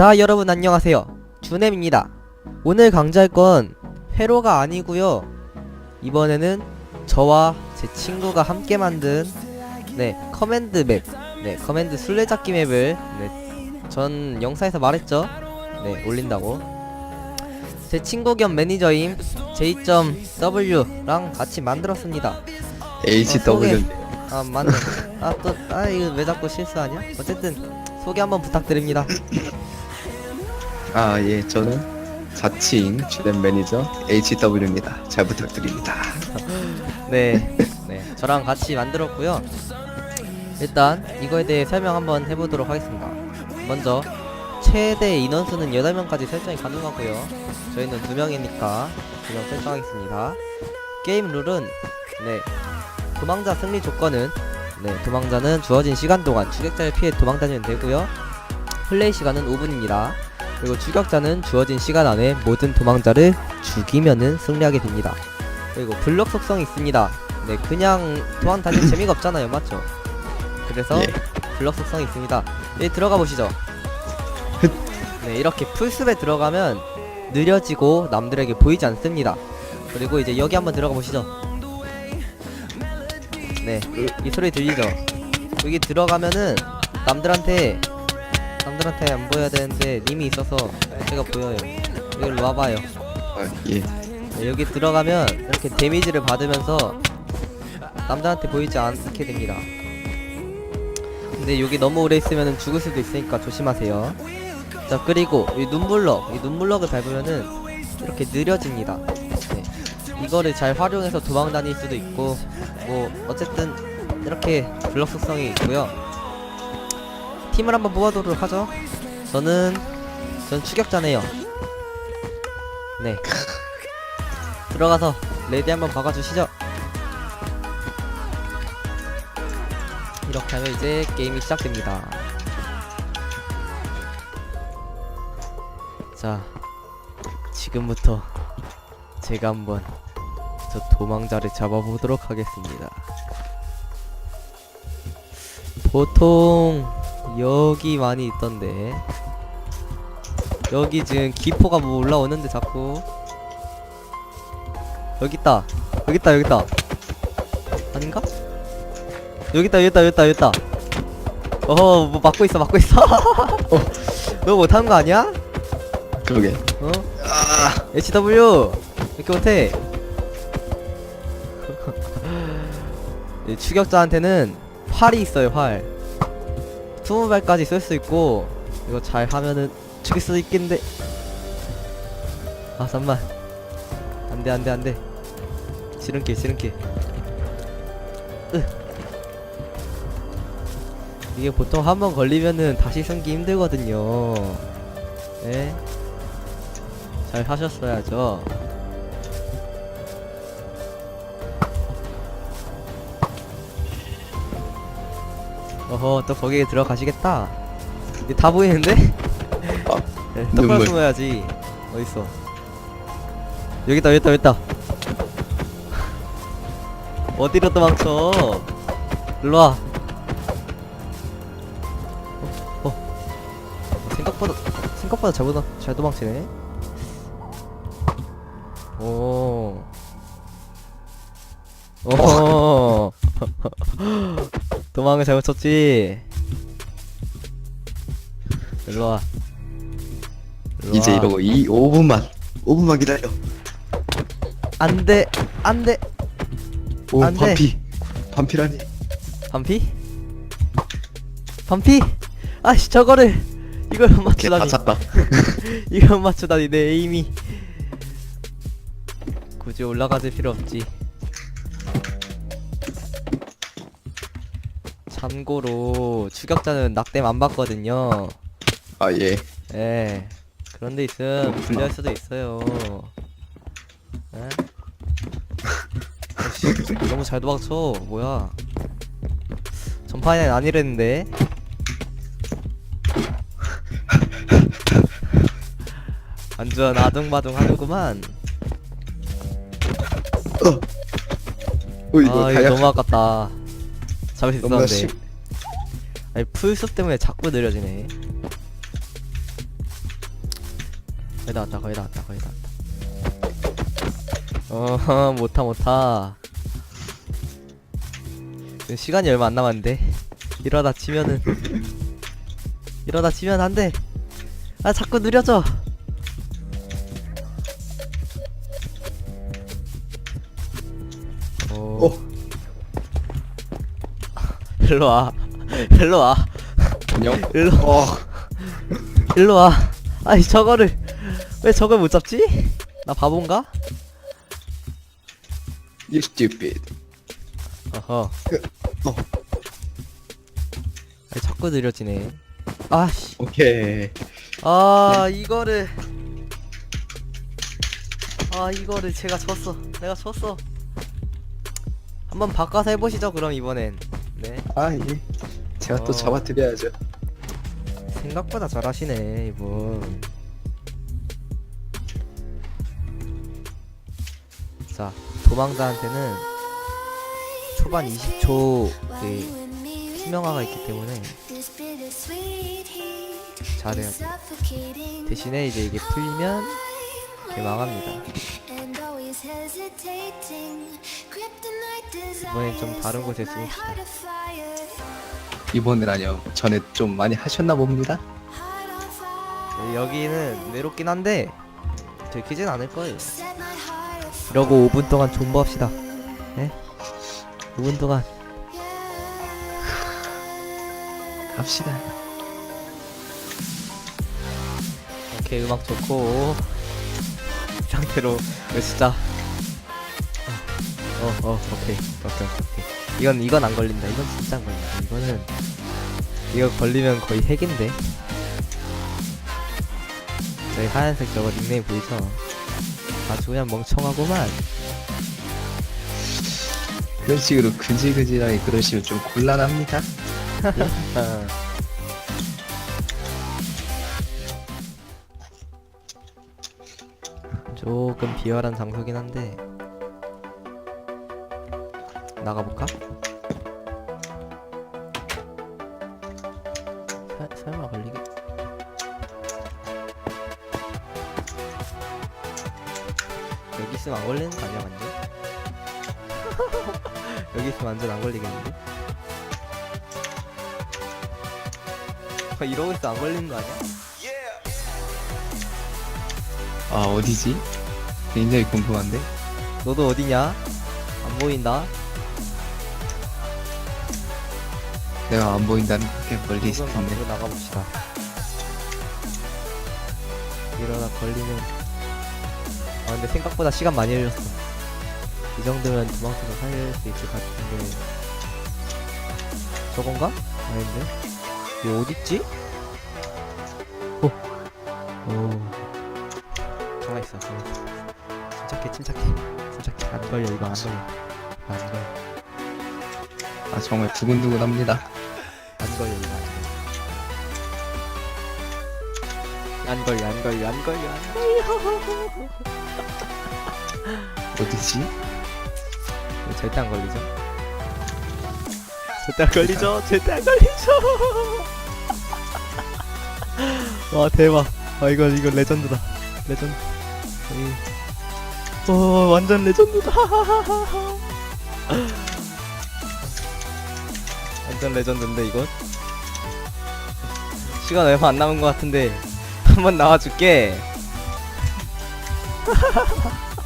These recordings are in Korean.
자 여러분 안녕하세요. 주넴입니다. 오늘 강좌할 건 회로가 아니고요. 이번에는 저와 제 친구가 함께 만든 네 커맨드 맵 네 커맨드 술래잡기 맵을 네 전 영상에서 말했죠. 네 올린다고. 제 친구 겸 매니저임 J.W랑 같이 만들었습니다. HW 아 맞네. 아또아 이거 왜 자꾸 실수하냐? 어쨌든 소개 한번 부탁드립니다 아 예 저는 자칭 주된 매니저 HW입니다 잘 부탁드립니다 네, 네, 저랑 같이 만들었고요. 일단 이거에 대해 설명 한번 해보도록 하겠습니다. 먼저 최대 인원수는 8명까지 설정이 가능하고요. 저희는 2명이니까 2명 설정하겠습니다. 게임 룰은 네, 도망자 승리 조건은 네, 도망자는 주어진 시간 동안 추격자를 피해 도망다니면 되고요. 플레이 시간은 5분입니다. 그리고 추격자는 주어진 시간 안에 모든 도망자를 죽이면은 승리하게 됩니다. 그리고 블럭 속성이 있습니다. 네, 그냥 도망 다니면 재미가 없잖아요, 맞죠? 그래서 예. 블럭 속성이 있습니다. 여기 들어가 보시죠. 네, 이렇게 풀숲에 들어가면 느려지고 남들에게 보이지 않습니다. 그리고 이제 여기 한번 들어가 보시죠. 네, 이 소리 들리죠? 여기 들어가면은 남들한테 남들한테 안 보여야 되는데 님이 있어서 제가 보여요. 여기 와봐요. 아 예 네, 여기 들어가면 이렇게 데미지를 받으면서 남들한테 보이지 않게 됩니다. 근데 여기 너무 오래 있으면 죽을 수도 있으니까 조심하세요. 자 그리고 이 눈블럭, 이 눈블럭을 밟으면은 이렇게 느려집니다. 네. 이거를 잘 활용해서 도망 다닐 수도 있고 뭐 어쨌든 이렇게 블럭 속성이 있고요. 팀을 한번 뽑아보도록 하죠. 저는 전 추격자네요. 네. 들어가서 레디 한번 박아주시죠. 이렇게 하면 이제 게임이 시작됩니다. 자, 지금부터 제가 한번 저 도망자를 잡아보도록 하겠습니다. 보통 여기 많이 있던데 여기 지금 기포가 뭐 올라오는데 자꾸 여기 있다. 여기 있다. 여기 있다. 아닌가? 여기 있다. 여기 있다. 여기 있다. 여기 있다. 어허, 뭐 막고 있어. 막고 있어. 너 못하는 거 아니야? 그러게 어? HW 이렇게 못해. 이 추격자한테는 활이 있어요. 활. 20발까지 쓸 수 있고 이거 잘 하면은 죽일 수도 있겠는데. 아 잠만. 안돼 안돼 안돼. 지름길 지름길. 으. 이게 보통 한 번 걸리면은 다시 숨기 힘들거든요. 네. 잘 하셨어야죠. 어허 또 거기에 들어가시겠다. 이게 다 보이는데? 아, 네, 똑바로 눈물. 숨어야지. 어딨어? 여기다 여기다 여기다. 어디로 도망쳐? 일로 와. 어, 어. 생각보다 생각보다 잘 도망 잘 도망치네. 오. 오. 도망을 잘못 쳤지. 일로 와. 일로 이제 와. 이러고 이 5분만 5분만 기다려 안돼 안돼 오 안 돼. 반피 반피라니 반피? 반피? 아씨 저거를 이걸 못 걔다 맞추다니 찼다 이걸 못 맞추다니 내 에임이 굳이 올라가줄 필요 없지 참고로 추격자는 낙뎀 안 받거든요. 아 예. 예. 그런데 있음 불리할 수도 있어요. 예? 어씨, 너무 잘 도망쳐. 뭐야. 전판에는 아니랬는데. 완전 아둥바둥 하는구만. 어 이거 아 이거 다이아 너무 아깝다 잡을 수 너무나 있었는데. 쉽 아니 풀숲 때문에 자꾸 느려지네. 거의 다 왔다 거의 다 왔다 거의 다 왔다. 어 못타 못타 지금 시간이 얼마 안 남았는데. 이러다 치면은. 이러다 치면 안돼. 아 자꾸 느려져 일로 와 일로 와 안녕. 일로 어. 일로 와 아니 저거를 왜 저걸 못 잡지? 나 바본가? You stupid. 어허 어. 아니 자꾸 느려지네 아씨 오케이. 아 이거를 아 이거를 제가 졌어 내가 졌어 한번 바꿔서 해보시죠 그럼 이번엔 네 아 예. 제가 어. 또 잡아드려야죠. 생각보다 잘하시네 이분 자 도망자한테는 초반 20초 그 투명화가 있기 때문에 잘해야 돼 대신에 이제 이게 풀리면 이렇게 망합니다 이번엔 좀 다른 곳에 쓰봅시다 이번에라뇨. 전에 좀 많이 하셨나 봅니다. 네, 여기는 외롭긴 한데 들키진 않을 거예요 이러고 5분 동안 존버합시다 네? 5분 동안 갑시다. 오케이 음악 좋고 이 상태로 이거 진짜 어어 어, 오케이 오케이 오케이. 이건 이건 안 걸린다. 이건 진짜 안 걸린다. 이거는 이거 걸리면 거의 핵인데. 저희 하얀색 저거 닉네임 보이죠? 아주 그냥 멍청하고만. 이런 식으로 근질근질하게 그러시면 좀 곤란합니다. 아. 조금 비열한 장소긴 한데 나가볼까? 사, 설마 걸리게? 여기 있으면 안 걸리는 거 아니야 완전? 여기 있으면 완전 안 걸리겠는데? 아, 이러고 있어 안 걸리는 거 아니야? 아 어디지? 굉장히 궁금한데. 너도 어디냐? 안 보인다. 내가 안 보인다는 게 멀리 있을 조금 텐데. 앞으로 나가봅시다. 이러다 걸리면 아 근데 생각보다 시간 많이 흘렸어. 이 정도면 도망쳐서 살릴 수 있을 것 같은데 저건가? 아닌데? 얘 어딨지? 오, 오. 가만 있어, 가만 있어. 침착해, 침착해, 침착해. 안 걸려, 이거 안 걸려. 이거 안 걸려. 아 정말 두근두근합니다. 안 걸려 이거 안 걸려 안 걸려 안 걸려 안 걸려. 어디지? 이거 절대 안 걸리죠? 절대 안 걸리죠? 절대 안 걸리죠? 와 대박. 아 이거 이거 레전드다. 레전드. 이- 오 완전 레전드다 완전 레전드인데 이건 시간 얼마 안 남은 것 같은데 한번 나와줄게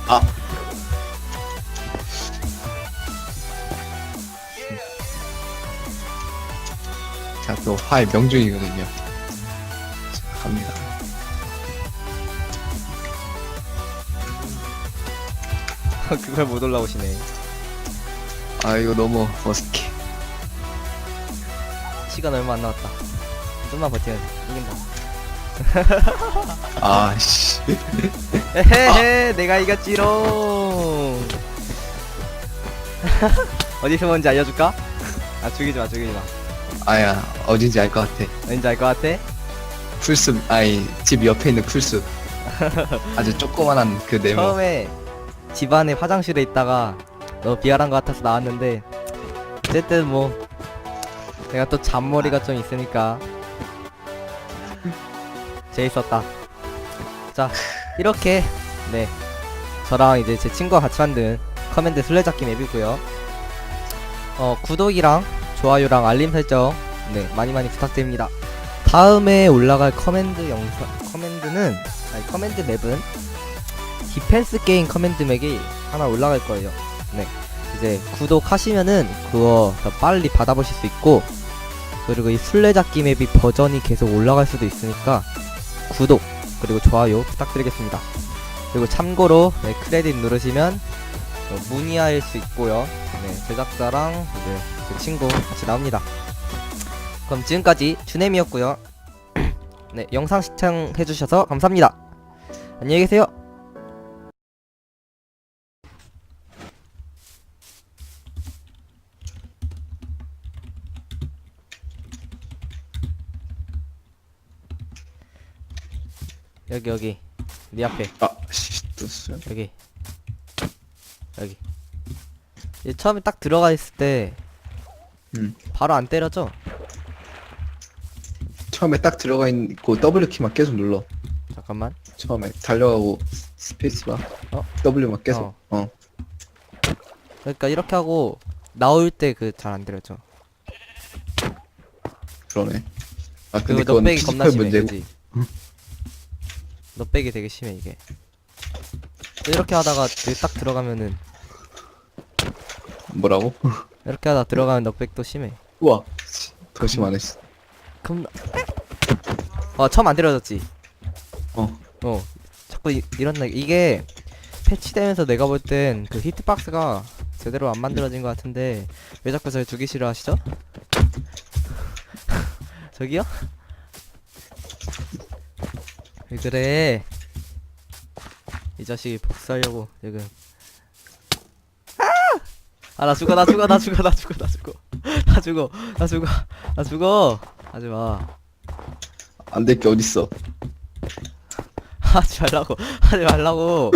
자, 또 화의 명중이거든요. 자, 갑니다. 그걸 못 올라오시네 아, 이거 너무 어색해. 시간 얼마 안 남았다 좀만 돼 이긴다 아, 씨. 에헤헤 내가 이겼지롱 어디서 뭔지 알려줄까? 아 죽이지 마 죽이지 마 아야, 어딘지 알 것 같아. 왠지 알 것 같아? 풀숲, 아니, 집 옆에 있는 풀숲. 아주 조그만한 그 네모. 처음에 집안에 화장실에 있다가 너 비열한 것 같아서 나왔는데 어쨌든 뭐 내가 또 잔머리가 좀 있으니까 재밌었다 자 이렇게 네 저랑 이제 제 친구와 같이 만든 커맨드 술래잡기 맵이고요. 어 구독이랑 좋아요랑 알림 설정 네 많이 많이 부탁드립니다. 다음에 올라갈 커맨드 영상 커맨드는 아니 커맨드 맵은 디펜스 게임 커맨드 맵이 하나 올라갈 거예요. 네 이제 구독하시면은 그거 더 빨리 받아보실 수 있고 그리고 이 술래잡기 맵이 버전이 계속 올라갈 수도 있으니까 구독 그리고 좋아요 부탁드리겠습니다. 그리고 참고로 네, 크레딧 누르시면 어, 문의할 수 있고요. 네, 제작자랑 이제 제 친구 같이 나옵니다. 그럼 지금까지 주nem이었고요. 네, 영상 시청해주셔서 감사합니다. 안녕히 계세요. 여기 여기 네 앞에 아, 씨. 여기 여기 얘 처음에 딱 들어가 있을 때 음. 바로 안 때려져 처음에 딱 들어가 있고 W 키만 계속 눌러. 잠깐만 처음에 달려가고 스페이스바. 어? W만 계속. 어. 어. 그러니까 이렇게 하고 나올 때 그 잘 안 때려져 그러네. 아 그리고 근데 그건 넉백이 겁나 피지컬 심해 문제고. 그지 넉백이 되게 심해 이게 이렇게 하다가 여기 딱 들어가면은 뭐라고? 이렇게 하다 들어가면 넉백도 심해 우와. 더 심하네. 겁나 어 처음 안 때려졌지 어. 어 자꾸 이, 이런 날 이게 패치되면서 내가 볼 땐 그 히트박스가 제대로 안 만들어진 것 같은데 왜 자꾸 저를 두기 싫어하시죠? 저기요? 왜 그래. 이 자식이 복수하려고 지금. 아! 나 죽어 나 죽어 나 죽어 나 죽어 나 죽어. 나 죽어 나 죽어 나 죽어. 하지 마. 안 될 게 어딨어. 하지 말라고 하지 말라고.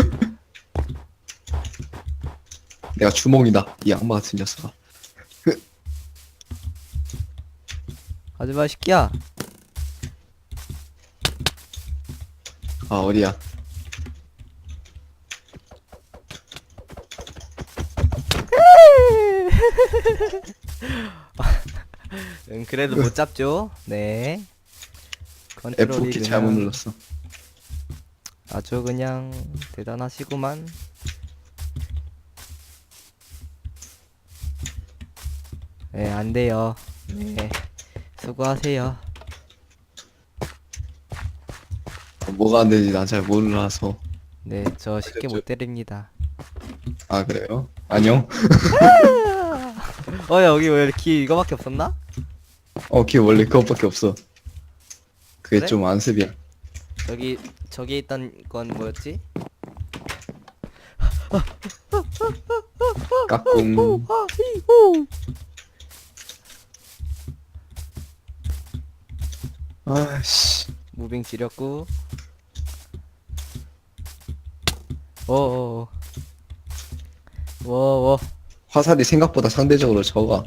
내가 주몽이다. 이 악마 같은 녀석아. 하지 마 새끼야 아 어디야? 응 그래도 못 잡죠? 네. 컨트롤이 F키 그냥 잘못 눌렀어. 아주 그냥 대단하시구만. 네 안 돼요. 네 수고하세요 뭐가 안 되지 난 잘 몰라서. 네 저 쉽게. 못 때립니다 아 그래요? 안녕. 어 여기 왜 길 이거밖에 없었나? 어, 걔 원래 그것밖에 없어. 그게 그래? 좀 안습이야. 저기 저기 있던 건 뭐였지? 까꿍. 아씨. 무빙 지렸고 오오오 워워. 화살이 생각보다 상대적으로 적아.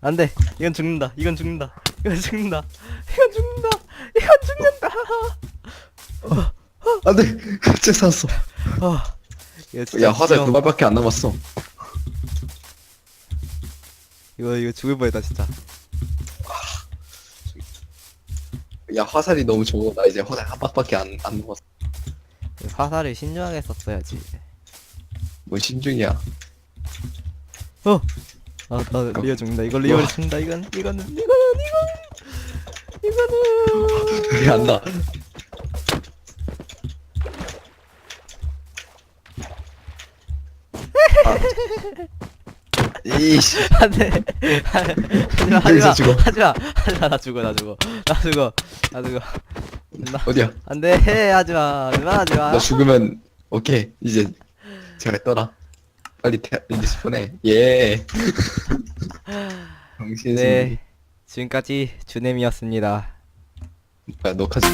안돼. 이건 죽는다. 이건 죽는다. 이건 죽는다. 이건 죽는다. 이건 죽는다. 안돼. 갑자기 샀어. 어. 이거 진짜 야 화살 두 발밖에 안 남았어. 이거 이거 죽을 뻔했다 진짜 야 화살이 너무 적어. 나 이제 화살 한 발밖에 안, 안. 이 화살을 신중하게 썼어야지 뭐 신중이야. 아나 리어 죽는다 이거 와. 죽는다 이건 이거는 이거는 이거는 이거는 그게 안 나. 아. 이씨. 안돼 하지마 여기서 하지마 죽어. 하지마 하지마 나 죽어 나 죽어 나 죽어 나 죽어 나 어디야? 안돼 하지마 하지마 하지마 너 죽으면 오케이 이제 제가 떠라. 빨리 태, 리스폰해. 예. 정신 네 지금까지 주nem이었습니다 뭐야 녹화 중.